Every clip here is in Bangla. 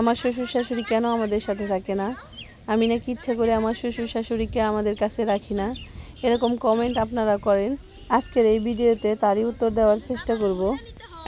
আমার শ্বশুর শাশুড়ি কেন আমাদের সাথে থাকে না? আমি নাকি ইচ্ছা করে আমার শ্বশুর শাশুড়িকে আমাদের কাছে রাখি না। এরকম কমেন্ট আপনারা করেন। আজকের এই ভিডিওতে তারই উত্তর দেওয়ার চেষ্টা করব।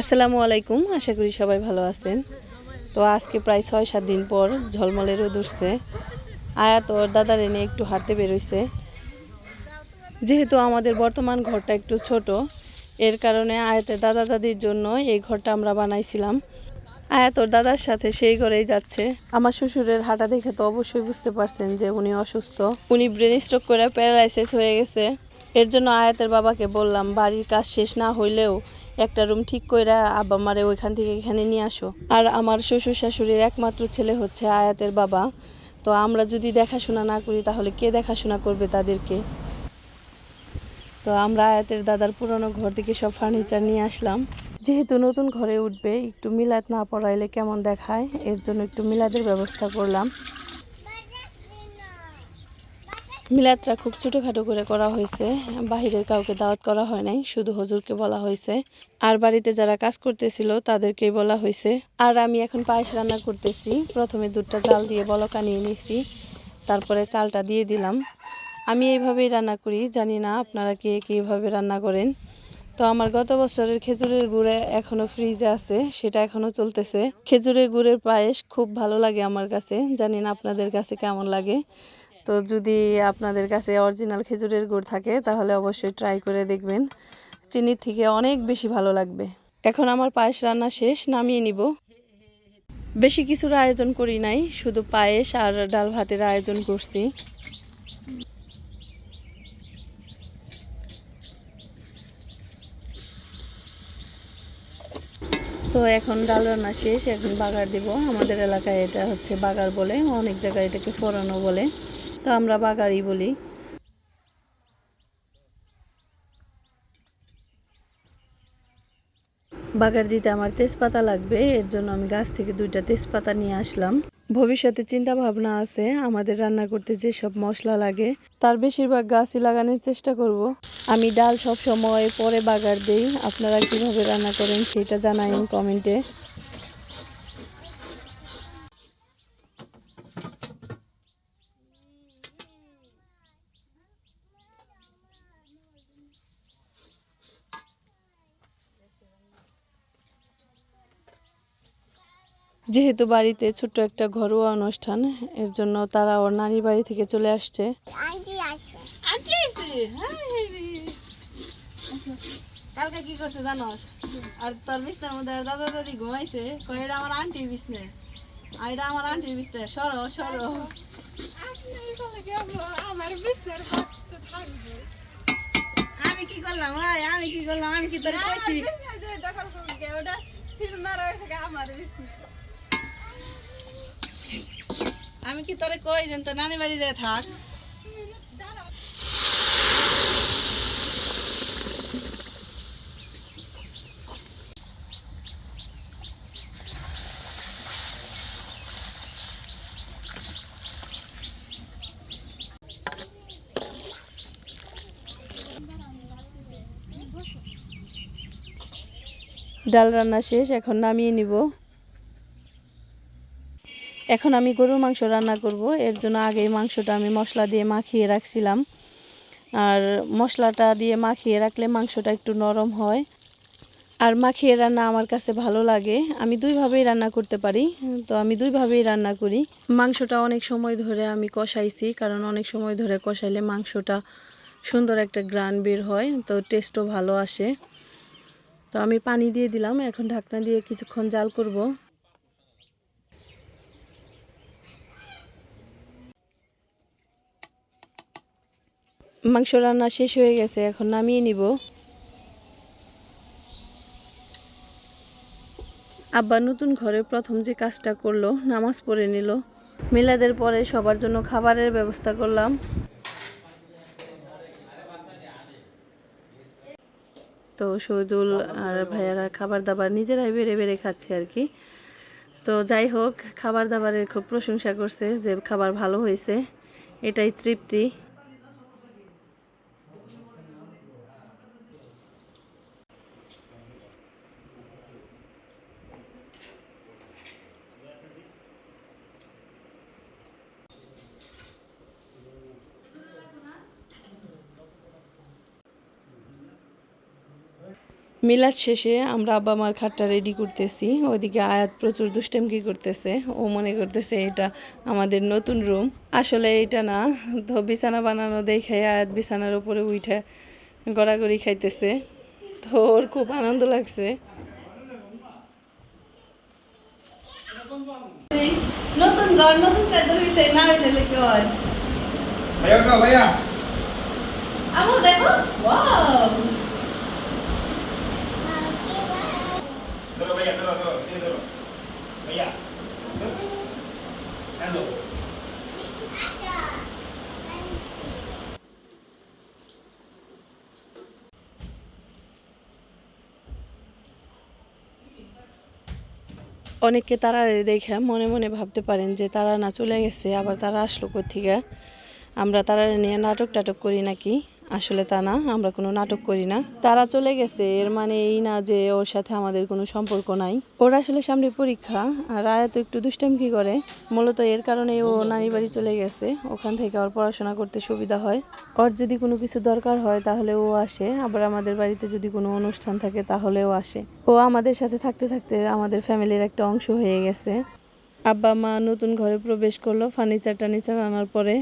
আসসালামু আলাইকুম, আশা করি সবাই ভালো আছেন। তো আজকে প্রায় ছয় সাত দিন পর ঝলমলে রোদ উঠছে। আয়াত ওর দাদার এনে একটু হাঁটতে বেরোইছে। যেহেতু আমাদের বর্তমান ঘরটা একটু ছোট, এর কারণে আয়াতের দাদা দাদির জন্য এই ঘরটা আমরা বানাইছিলাম। আয়াত তোর দাদার সাথে সেই ঘরেই যাচ্ছে। আমার শ্বশুরের হাঁটা দেখে তো অবশ্যই বুঝতে পারছেন যে উনি অসুস্থ। উনি ব্রেন স্ট্রোক করে প্যারালাইসিস হয়ে গেছে। এর জন্য আয়াতের বাবাকে বললাম বাড়ির কাজ শেষ না হইলেও একটা রুম ঠিক কইরা আব্বা মারে ওইখান থেকে এখানে নিয়ে আসো। আর আমার শ্বশুর শাশুড়ির একমাত্র ছেলে হচ্ছে আয়াতের বাবা। তো আমরা যদি দেখাশোনা না করি তাহলে কে দেখাশোনা করবে তাদেরকে? তো আমরা আয়াতের দাদার পুরনো ঘর থেকে সব ফার্নিচার নিয়ে আসলাম। যেহেতু নতুন ঘরে উঠবে, একটু মিলাদ না পড়াইলে কেমন দেখায়? এর জন্য একটু মিলাদের ব্যবস্থা করলাম। মিলাদটা খুব ছোটোখাটো করে করা হয়েছে। বাহিরের কাউকে দাওয়াত করা হয় নাই, শুধু হজুরকে বলা হয়েছে। আর বাড়িতে যারা কাজ করতেছিল, তাদেরকেই বলা হয়েছে। আর আমি এখন পায়েস রান্না করতেছি। প্রথমে দুধটা জাল দিয়ে বলকা নিয়ে নিয়েছি। তারপরে চালটা দিয়ে দিলাম। আমি এইভাবেই রান্না করি। জানি না আপনারা কে কীভাবে রান্না করেন। তো আমার গত বছরের খেজুরের গুড়ে এখনও ফ্রিজে আছে, সেটা এখনও চলতেছে। খেজুরের গুড়ের পায়েস খুব ভালো লাগে আমার কাছে, জানি না আপনাদের কাছে কেমন লাগে। তো যদি আপনাদের কাছে অরিজিনাল খেজুরের গুড় থাকে, তাহলে অবশ্যই ট্রাই করে দেখবেন। চিনির থেকে অনেক বেশি ভালো লাগবে। এখন আমার পায়েস রান্না শেষ, নামিয়ে নিব। বেশি কিছুর আয়োজন করি নাই, শুধু পায়েস আর ডাল ভাতের আয়োজন করছি। তো এখন ডাল রান্না শেষ, এখন বাগার দিব। আমাদের এলাকায় এটা হচ্ছে বাগার বলে, অনেক জায়গায় এটাকে ফোরানো বলে। তো আমরা বাগারই বলি। বাগার দিতে আমার তেজপাতা লাগবে, এর জন্য আমি গাছ থেকে দুইটা তেজপাতা নিয়ে আসলাম। ভবিষ্যতে চিন্তা ভাবনা আছে, আমাদের রান্না করতে যে সব মশলা লাগে, তার বেশিরভাগ গাছই লাগানোর চেষ্টা করব। আমি ডাল সব সময় পরে বাগার দিই, আপনারা কীভাবে রান্না করেন সেটা জানাইন কমেন্টে যেহেতু বাড়িতে ছোট্ট একটা ঘরোয়া অনুষ্ঠান এর জন্য তারা ওর নানি বাড়ি থেকে চলে আসছে। কালকে কি করছে জানোস আর তোর বিছনার মধ্যে আর দাদা দাদি ঘুমাইছে কয় এটা আমার আন্টির বিছনে। আর এটা আমার আন্টির বিছনে। সরো সরো। আমি কি করলাম? ভাই আমি কি করলাম? আমি কি তোর কইছি? আমি কি তোরে কই যেন তোর নানি বাড়ি যায় থাক? ডাল রান্না শেষ, এখন নামিয়ে নিব। এখন আমি গরুর মাংস রান্না করব। এর জন্য আগেই মাংসটা আমি মশলা দিয়ে মাখিয়ে রাখছিলাম। আর মশলাটা দিয়ে মাখিয়ে রাখলে মাংসটা একটু নরম হয়। আর মাখিয়ে রান্না আমার কাছে ভালো লাগে। আমি দুইভাবেই রান্না করতে পারি। তো আমি দুইভাবেই রান্না করি। মাংসটা অনেক সময় ধরে আমি কষাইছি, কারণ অনেক সময় ধরে কষাইলে মাংসটা সুন্দর একটা গ্রান বের হয়, তো টেস্টও ভালো আসে। তো আমি পানি দিয়ে দিলাম। এখন ঢাকনা দিয়ে কিছুক্ষণ জাল করব। মাংস রান্না শেষ হয়ে গেছে, এখন নামিয়ে নিব। আব্বা নতুন ঘরে প্রথম যে কাজটা করল, নামাজ পড়ে নিল। মিলাদের পরে সবার জন্য খাবারের ব্যবস্থা করলাম। তো শহীদুল আর ভাইয়ারা খাবার দাবার নিজেরাই বেড়ে বেড়ে খাচ্ছে আর কি। তো যাই হোক খাবার দাবারের খুব প্রশংসা করছে যে খাবার ভালো হয়েছে, এটাই তৃপ্তি। মিলাদ শেষে আমরা আব্বা মার খাটটা রেডি করতেছি। ওদিকে আয়াত প্রচুর দুষ্টেমকি করতেছে। ও মনে করতেছে এটা আমাদের নতুন রুম আসলে এটা না তো বিছানা বানানো দেখে আয়াত বিছানার উপরে উঠে গড়াগড়ি খাইতেছে। তো ওর খুব আনন্দ লাগছে। নতুন ঘর নতুন চাদর না দেখো। অনেককে তারা দেখে মনে মনে ভাবতে পারেন যে তারা না চলে গেছে, আবার তারা আসলো থেকে আমরা তারা নিয়ে নাটক টাটক করি নাকি? আসলে তা না, আমরা কোনো নাটক করি না। তারা চলে গেছে, এর মানে এই না যে ওর সাথে আমাদের কোনো সম্পর্ক নাই। ওর আসলে সামনে পরীক্ষা, আর আয়া তো একটু দুষ্টামকি করে। মূলত এর কারণে ও নানি বাড়ি চলে গেছে, ওখান থেকে ওর পড়াশোনা করতে সুবিধা হয়। ওর যদি কোনো কিছু দরকার হয় তাহলে ও আসে, আবার আমাদের বাড়িতে যদি কোনো অনুষ্ঠান থাকে তাহলেও আসে। ও আমাদের সাথে থাকতে থাকতে আমাদের ফ্যামিলির একটা অংশ হয়ে গেছে। আব্বা মা নতুন ঘরে প্রবেশ করল ফার্নিচার টার্নিচার আনার পরে।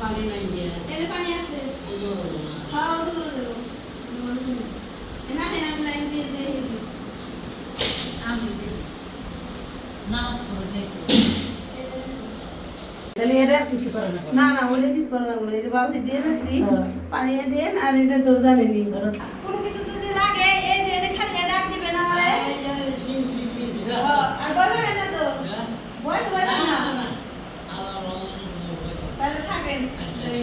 পানি নাই যে আমি নামাজ পড়ে দেখি তাহলে এটা কিছু করে না না না ওটা কিছু করা না। এই যে বালতি দিয়ে রাখছি পানি দেন আর এটা তো জানেনি কোনো কিছু যদি লাগে এই যে এটা খালি ডাক দিবেন আমারে আর ভয় পাবেন না তো ভয় তো পাবেন না তাহলে থাকেন এই,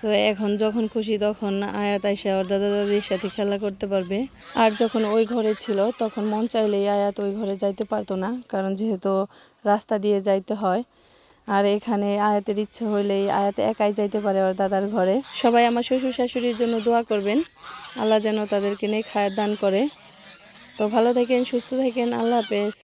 তো এখন যখন খুশি তখন আয়াত আয়সা ওর দাদা দাদির সাথে খেলা করতে পারবে। আর যখন ওই ঘরে ছিল, তখন মন চাইলেই আয়াত ওই ঘরে যাইতে পারতো না, কারণ যেহেতু রাস্তা দিয়ে যাইতে হয়। আর এখানে আয়াতের ইচ্ছে হইলেই আয়াত একাই যাইতে পারে ওর দাদার ঘরে। সবাই আমার শ্বশুর শাশুড়ির জন্য দোয়া করবেন। আল্লাহ যেন তাদেরকে নিয়ে খায়ের দান করে। তো ভালো থাকেন, সুস্থ থাকেন, আল্লাহ হাফেজ।